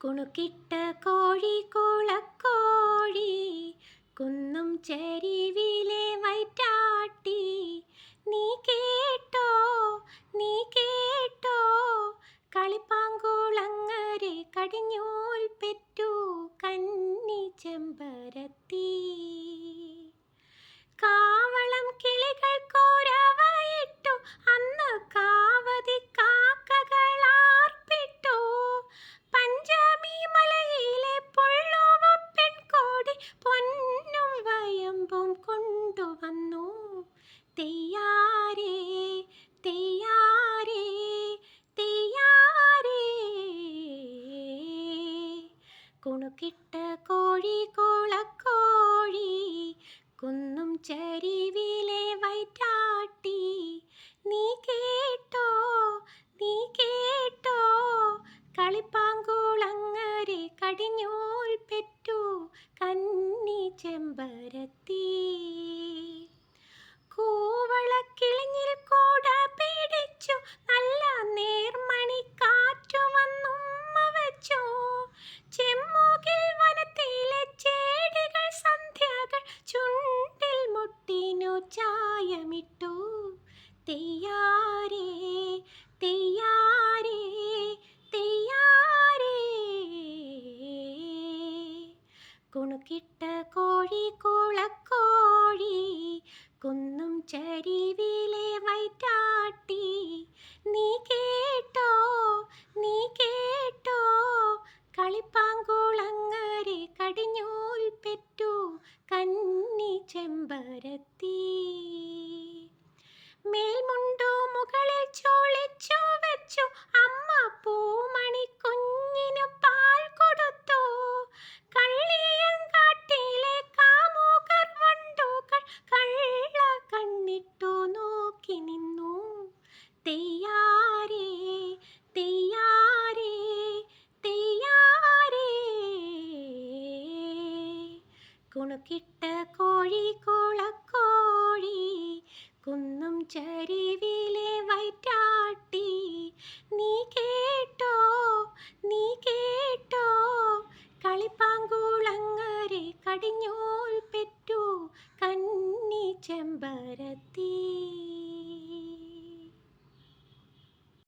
കുണുക്കിട്ട കോഴി കുളക്കോഴി കുന്നും ചരിവിലെ വൈറ്റാട്ടി. നീ കേട്ടോ നീ കേട്ടോ കളിപ്പാങ്കുളങ്ങരെ കടിഞ്ഞൂൽ പെറ്റു കന്നി ചെമ്പരത്തി. കുണുക്കിട്ട കോഴി കോളക്കോഴി കുന്നും ചരിവിലെ വൈറ്റാട്ടി. നീ കേട്ടോ നീ കേട്ടോ കളിപ്പാങ്കുളങ്ങരെ കടിഞ്ഞൂൽ ചായമിട്ടു. തെയ്യാരേ തെയ്യാരേ തെയ്യാരേ കുണുക്കിട്ട കോഴി കുളക്കോഴി കുന്നും ചരിവിലെ വൈറ്റാട്ടി. നീ കേട്ടോ നീ കേട്ടോ കളിപ്പാങ്കുളങ്ങരെ കടിഞ്ഞൂൽ പെറ്റു. കന്നി ചെമ്പരത്തി കിട്ട കോഴി കോളക്കോഴി കുന്നും ചരിവിലെ വൈറ്റാട്ടി നീ കേട്ടോ നീ കേട്ടോ കളിപ്പാങ്കുളങ്ങരെ കടിഞ്ഞോൽ പെറ്റു കന്നി ചെമ്പരത്തി